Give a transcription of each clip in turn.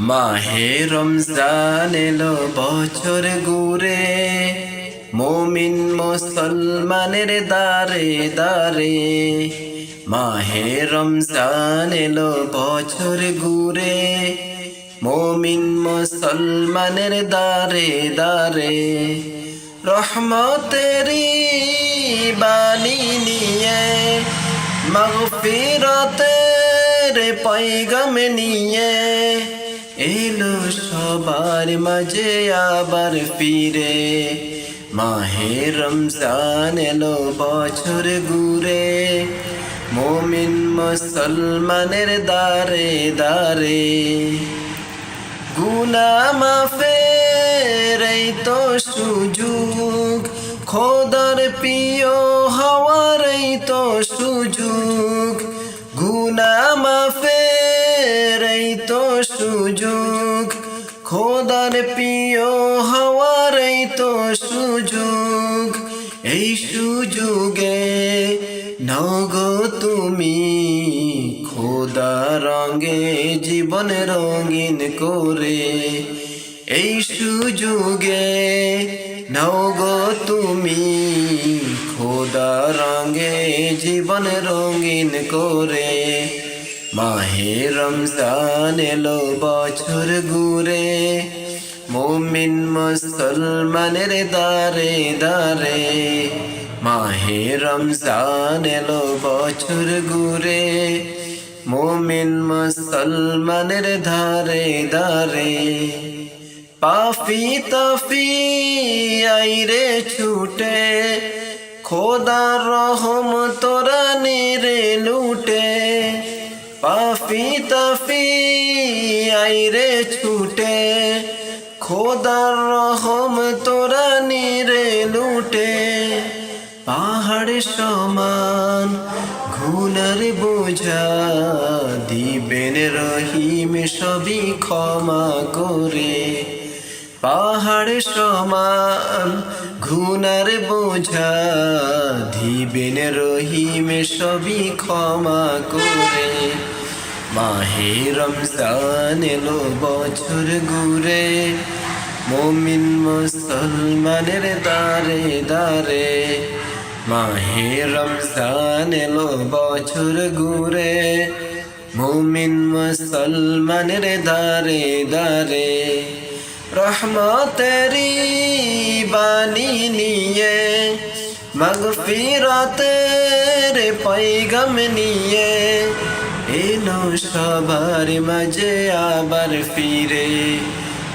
মাহে রমজান এলো বছর ঘুরে মমিন মুসলমানের দারে দারে মাহে রমজান এলো বছর ঘুরে মমিন মুসলমানের দারে দারে রহমতেরি বাণী নিয়ে মগফিরতের পৈগম নিয়ে এলো সবার মাঝে আবার ফিরে। মাহে রমজান এলো বছর ঘুরে, মোমিন মুসলমানের দারে দারে গুনা মাফের এই তো সুযোগ। খোদার প্রিয় হওয়ার তো সুযোগ। সুযোগ। খোদার প্রিয় হওয়ার এই তো সুযোগ। এই সুযোগে নগো তুমি খোদা রঙে জীবন রঙিন করে। এই সুযোগে নগো তুমি খোদা রঙে জীবন রঙিন করে। মাহে রমজান এলো বছর ঘুরে, মুমিন মুসলমানের দারে দারে মাহে রমজান এলো বছর ঘুরে, মুমিন মুসলমানের ধারে দারে পাফি তাফি আইরে ছুটে, খোদার রহম তোরা তাফি আইরে ছুটে। খোদার রহম তোরা নিরে লুটে। পাহাড় সমান ঘুনার বোঝা দিবেন রহিম সবই ক্ষমা করে। পাহাড় সমান ঘুনার বোঝা দিবেন রহিম সবই ক্ষমা করে। মাহে রমজান এলো বছর ঘুরে, মমিন মুসলমানের দারে দারে মাহে রমজান এলো বছর ঘুরে, মুমিন মুসলমানের দারে দারে রহমতেরি বাণী নিয়ে, মগফিরতের পৈগম নিয়ে এলো সবার মাঝে আবার ফিরে।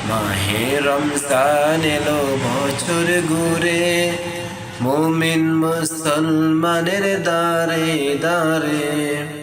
মাহে রমজান এলো বছর ঘুরে। মুমিন মুসলমানের দারে দারে